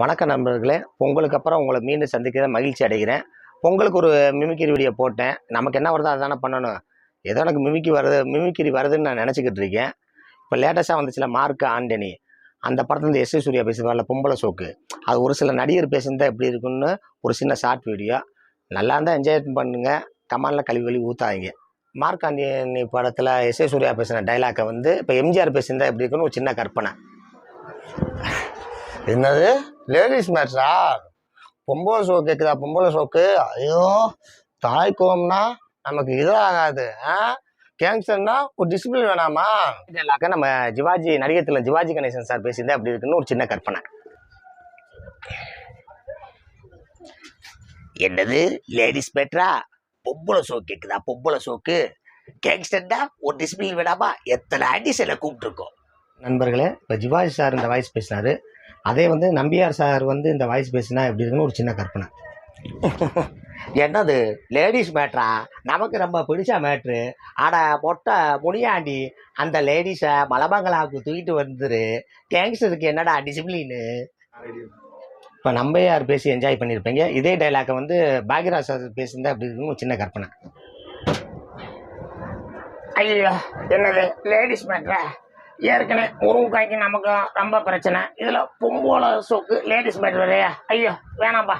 வணக்கம் நண்பர்களே. பொங்கலுக்கு அப்புறம் உங்களை மீண்டும் சந்திக்கிற மகிழ்ச்சி அடைகிறேன். பொங்கலுக்கு ஒரு மிமிக்கிரி வீடியோ போட்டேன். நமக்கு என்ன வருதோ அதுதானே பண்ணணும். ஏதோ எனக்கு மிமிக்கி வருது மிமிக்கிரி வருதுன்னு நான் நினச்சிக்கிட்டு இருக்கேன். இப்போ லேட்டஸ்ட்டாக வந்துச்சுல மார்க் ஆண்டனி. அந்த படத்துலேருந்து எஸ் சூர்யா பேசுவார்ல பொம்பளை சோக்கு. அது ஒரு சில நடிகர் பேசுனதா எப்படி இருக்குன்னு ஒரு சின்ன ஷார்ட் வீடியோ நல்லா இருந்தால் என்ஜாய் பண்ணுங்க. கமாலில் கழுவி கழுவி ஊற்றாங்க மார்க் ஆண்டனி படத்தில் எஸ் சூர்யா பேசின டைலாக்கை வந்து இப்போ எம்ஜிஆர் பேசியிருந்தா எப்படி இருக்குன்னு ஒரு சின்ன கற்பனை. என்னது? லேடிஸ் மேட்ரா பொம்பளை ஷோ கேட்குதா பொம்பளை ஷோக்கு ஐயோ தாய்க்கோம்னா நமக்கு இதாகாது கேங்ஸ்டர்னா ஒரு டிசிப்ளின் வேணாமா? இல்லாக்க நம்ம ஜிவாஜி நடிகத்தில் ஜிவாஜி கணேசன் சார் பேசியிருந்தா அப்படி இருக்குன்னு ஒரு சின்ன கற்பனை. என்னது? லேடிஸ் மேட்ரா பொம்பளை ஷோ கேட்குதா பொம்பளை ஷோக்கு கேங்ஸ்டர்னா ஒரு டிசிப்ளின் வேணாமா? எத்தனை ஆண்டிஸ் என்னை கூப்பிட்டுருக்கோம். நண்பர்களே இப்போ ஜிவாஜி சார் இந்த வாய்ஸ் பேசினாரு. அதே வந்து நம்பியார் சார் வந்து இந்த வாய்ஸ் பேசினா எப்படி இருக்குன்னு ஒரு சின்ன கற்பனை. என்னது? லேடிஸ் மேட்ரா நமக்கு ரொம்ப பிடிச்ச மேட்ரு ஆட மொட்டை முனியாண்டி அந்த லேடிஸை மலமங்கலாவுக்கு தூக்கிட்டு வந்துரு. கேங்ஸ்டருக்கு என்னடா டிசிப்ளின்னு இப்போ நம்ம யார் பேசி என்ஜாய் பண்ணியிருப்பீங்க இதே டைலாக்கை வந்து பாக்யராஜ் சார் பேசியிருந்தா அப்படி இருக்குன்னு ஒரு சின்ன கற்பனை. ஐயோ என்னது? லேடிஸ் மேட்ரா ஏற்கனவே முருங்கைக்காய்க்கு நமக்கு ரொம்ப பிரச்சனை. இதில் பொம்போல சோக்கு லேடிஸ் மேட் வேறையா ஐயோ வேணாம்ப்பா